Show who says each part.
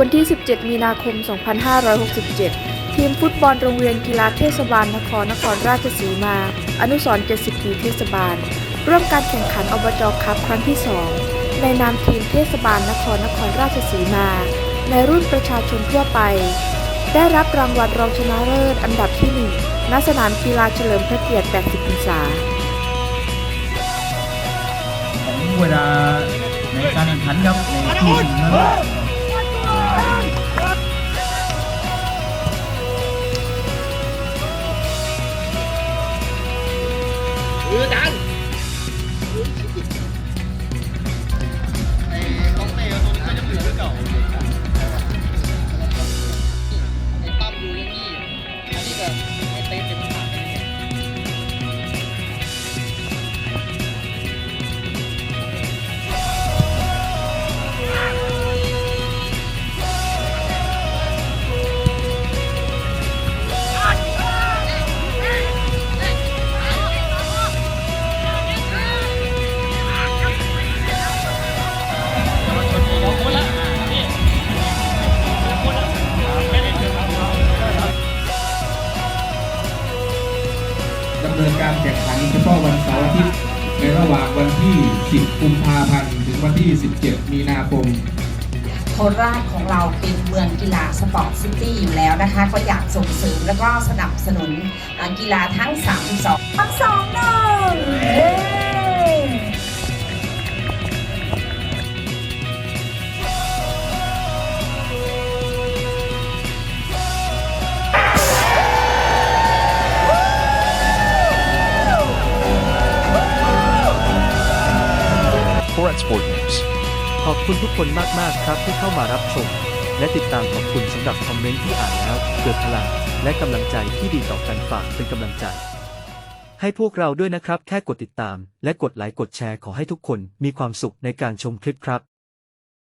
Speaker 1: วันที่ 17 มีนาคม 2567 ทีมฟุตบอลโรงเรียนกีฬาเทศบาลนครนครราชสีมา อนุสรณ์70 ปีเทศบาล ร่วมการแข่งขันอบจคัพครั้งที่ 2 ในนามทีมเทศบาลนครนครราชสีมา ในรุ่นประชาชนทั่วไป ได้รับรางวัลรองชนะเลิศอันดับที่ 1 ณ สนามกีฬาเฉลิมพระเกียรติ 80 พรรษา
Speaker 2: ของเวลาในการแข่งขันครับในที่หนึ่งนั้น
Speaker 3: มือดันไอ้ตั้มดูยังนี้อันนี้แบบไอ้เต้นเป็น
Speaker 4: การแข่งขันเฉพาะวันเสาร์อาทิตย์ในระหว่างวันที่ 10 กุมภาพันธ์ ถึงวันที่ 17 มีนาคม
Speaker 5: โคราชของเราเป็นเมืองกีฬาสปอร์ตซิตี้อยู่แล้วนะคะ ก็อยากส่งเสริมแล้วก็สนับสนุนอ่ากีฬาทั้ง 32ทั้งสองหนึ่ง เย้
Speaker 6: โคราชสปอร์ตนิวส์ขอบคุณทุกคนมาก ๆ ครับที่เข้ามารับชม และติดตามขอบคุณสำหรับคอมเมนต์ที่อ่านแล้วเกิดพลังและกำลังใจที่ดีต่อกันฝากเป็นกำลังใจ ให้พวกเราด้วยนะครับ แค่กดติดตาม และกดไลค์กดแชร์ขอให้ทุกคนมีความสุขในการชมคลิปครับ